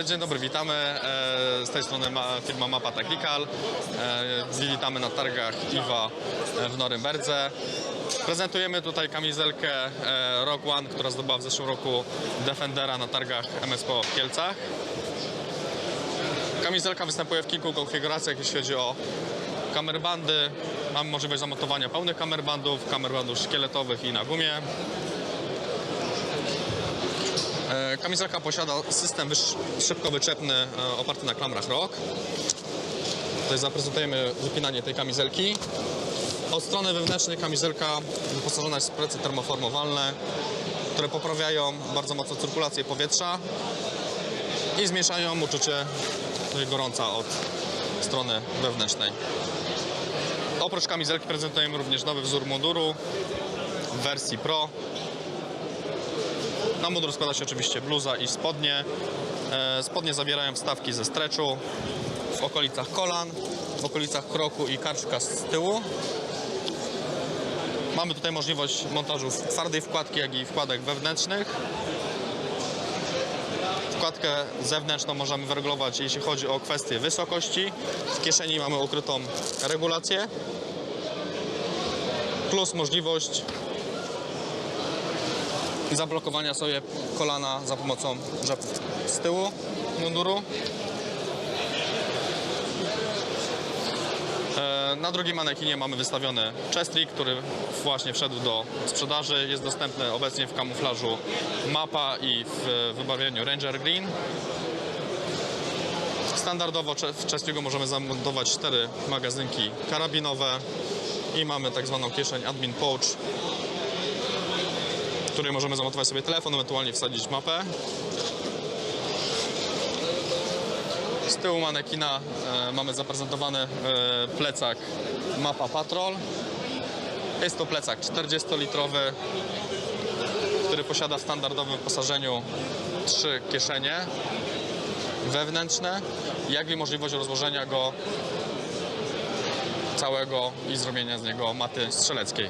E, Dzień dobry, witamy. E, Z tej strony ma, firma Mapa Tactical. E, Witamy na targach IWA w Norymberdze. Prezentujemy tutaj kamizelkę Rock One, która zdobyła w zeszłym roku Defendera na targach MSPO w Kielcach. Kamizelka występuje w kilku konfiguracjach, jeśli chodzi o kamerbandy. Mamy możliwość zamontowania pełnych kamerbandów, kamerbandów szkieletowych i na gumie. E, Kamizelka posiada system szybko wyczepny e, oparty na klamrach ROK. Tutaj zaprezentujemy wypinanie tej kamizelki. Od strony wewnętrznej kamizelka wyposażona jest w plecy termoformowalne, które poprawiają bardzo mocno cyrkulację powietrza i zmniejszają uczucie gorąca od strony wewnętrznej. Oprócz kamizelki prezentujemy również nowy wzór munduru w wersji Pro. Na mundur składa się oczywiście bluza i spodnie. E, Spodnie zawierają wstawki ze streczu w okolicach kolan, w okolicach kroku i karczka z tyłu. Mamy tutaj możliwość montażu twardej wkładki, jak i wkładek wewnętrznych. Wkładkę zewnętrzną możemy wyregulować, jeśli chodzi o kwestię wysokości. W kieszeni mamy ukrytą regulację. Plus możliwość zablokowania sobie kolana za pomocą rzepów z tyłu munduru. E, Na drugim manekinie mamy wystawiony chestrik, który właśnie wszedł do sprzedaży. Jest dostępny obecnie w kamuflażu mapa i w wybarwieniu Ranger Green. Standardowo w chestiku możemy zamontować cztery magazynki karabinowe i mamy tak zwaną kieszeń admin pouch, w której możemy zamontować sobie telefon, ewentualnie wsadzić mapę. Z tyłu manekina e, mamy zaprezentowany e, plecak Mapa Patrol. Jest to plecak 40-litrowy, który posiada w standardowym wyposażeniu trzy kieszenie wewnętrzne, jak i możliwość rozłożenia go całego i zrobienia z niego maty strzeleckiej.